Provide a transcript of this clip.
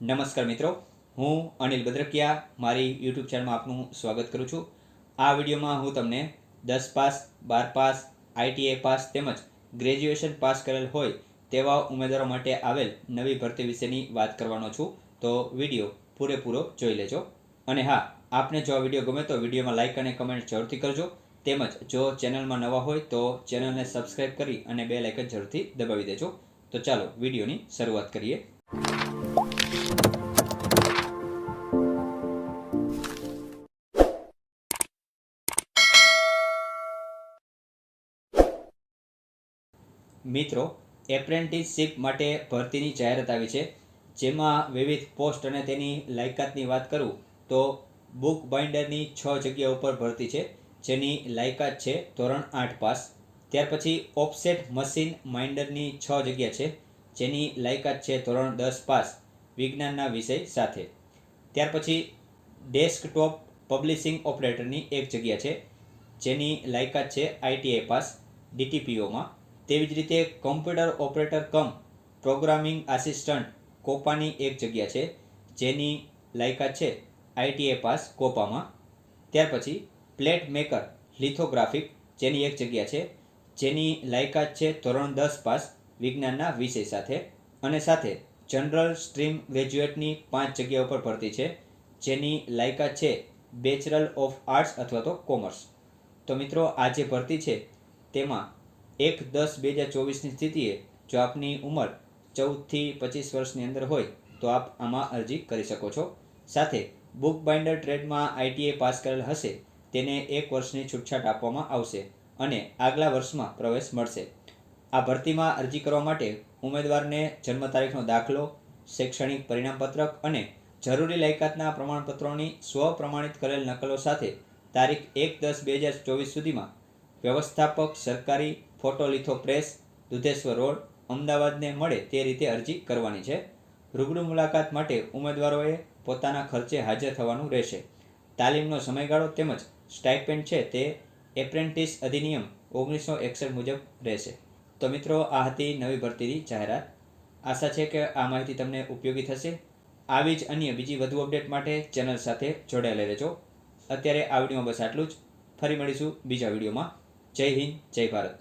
નમસ્કાર મિત્રો, હું અનિલ બદ્રકિયા, મારી યુટ્યુબ ચેનલમાં આપનું સ્વાગત કરું છું. આ વિડીયોમાં હું તમને દસ પાસ, બાર પાસ આઈટીઆઈ પાસ તેમજ ગ્રેજ્યુએશન પાસ કરેલ હોય તેવા ઉમેદવારો માટે આવેલ નવી ભરતી વિશેની વાત કરવાનો છું. તો વીડિયો પૂરેપૂરો જોઈ લેજો. અને હા, આપને જો આ વીડિયો ગમે તો વિડીયોમાં લાઇક અને કમેન્ટ જરૂરથી કરજો. તેમજ જો ચેનલમાં નવા હોય તો ચેનલને સબસ્ક્રાઈબ કરી અને બે લાઇકન જરૂરથી દબાવી દેજો. તો ચાલો વિડીયોની શરૂઆત કરીએ. મિત્રો, એપ્રેન્ટિસશીપ માટે ભરતીની જાહેરાત આવી છે. જેમાં વિવિધ પોસ્ટ અને તેની લાયકાતની વાત કરું, તો બુક બાઇન્ડરની છ જગ્યા ઉપર ભરતી છે, જેની લાયકાત છે ધોરણ આઠ પાસ. ત્યાર પછી ઓફસેટ મશીન માઇન્ડરની છ જગ્યા છે, જેની લાયકાત છે ધોરણ દસ પાસ, વિજ્ઞાનના વિષય સાથે. ત્યાર પછી ડેસ્કટોપ પબ્લિશિંગ ઓપરેટરની એક જગ્યા છે, જેની લાયકાત છે આઈટીઆઈ પાસ ડીટીપીઓમાં તેવી જ રીતે computer operator cum programming assistant કોપાની એક જગ્યા છે, જેની લાયકાત છે આઈટીએ પાસ કોપામાં. ત્યાર પછી પ્લેટ મેકર લિથોગ્રાફિક જેની એક જગ્યા છે, જેની લાયકાત છે ધોરણ દસ પાસ વિજ્ઞાનના વિષય સાથે અને સાથે જનરલ સ્ટ્રીમ ગ્રેજ્યુએટની પાંચ જગ્યા ઉપર ભરતી છે, જેની લાયકાત છે બેચરલ ઓફ આર્ટ્સ અથવા તો કોમર્સ. તો મિત્રો, આ જે ભરતી છે તેમાં એક દસ બે હજાર ચોવીસની સ્થિતિએ જો આપની ઉંમર ચૌદથી પચીસ વર્ષની અંદર હોય, તો આપ આમાં અરજી કરી શકો છો. સાથે બુક બાઇન્ડર ટ્રેડમાં આઈટીએ પાસ કરેલ હશે, તેને એક વર્ષની છૂટછાટ આપવામાં આવશે અને આગલા વર્ષમાં પ્રવેશ મળશે. આ ભરતીમાં અરજી કરવા માટે ઉમેદવારને જન્મ તારીખનો દાખલો, શૈક્ષણિક પરિણામપત્રક અને જરૂરી લાયકાતના પ્રમાણપત્રોની સ્વ પ્રમાણિત કરેલ નકલો સાથે તારીખ એક દસ બે હજાર ચોવીસ સુધીમાં વ્યવસ્થાપક સરકારી ફોટોલિથો પ્રેસ, દુધેશ્વર રોડ, અમદાવાદને મળે તે રીતે અરજી કરવાની છે. રૂબરૂ મુલાકાત માટે ઉમેદવારોએ પોતાના ખર્ચે હાજર થવાનું રહેશે. તાલીમનો સમયગાળો તેમજ સ્ટાઇપેન્ડ છે તે એપ્રેન્ટિસ અધિનિયમ ઓગણીસો એકસઠ મુજબ રહેશે. તો મિત્રો, આ હતી નવી ભરતીની જાહેરાત. આશા છે કે આ માહિતી તમને ઉપયોગી થશે. આવી જ અન્ય બીજી વધુ અપડેટ માટે ચેનલ સાથે જોડાયેલા રહેજો. અત્યારે આ વિડીયોમાં બસ આટલું જ. ફરી મળીશું બીજા વિડીયોમાં. જય હિન્દ જય ભારત.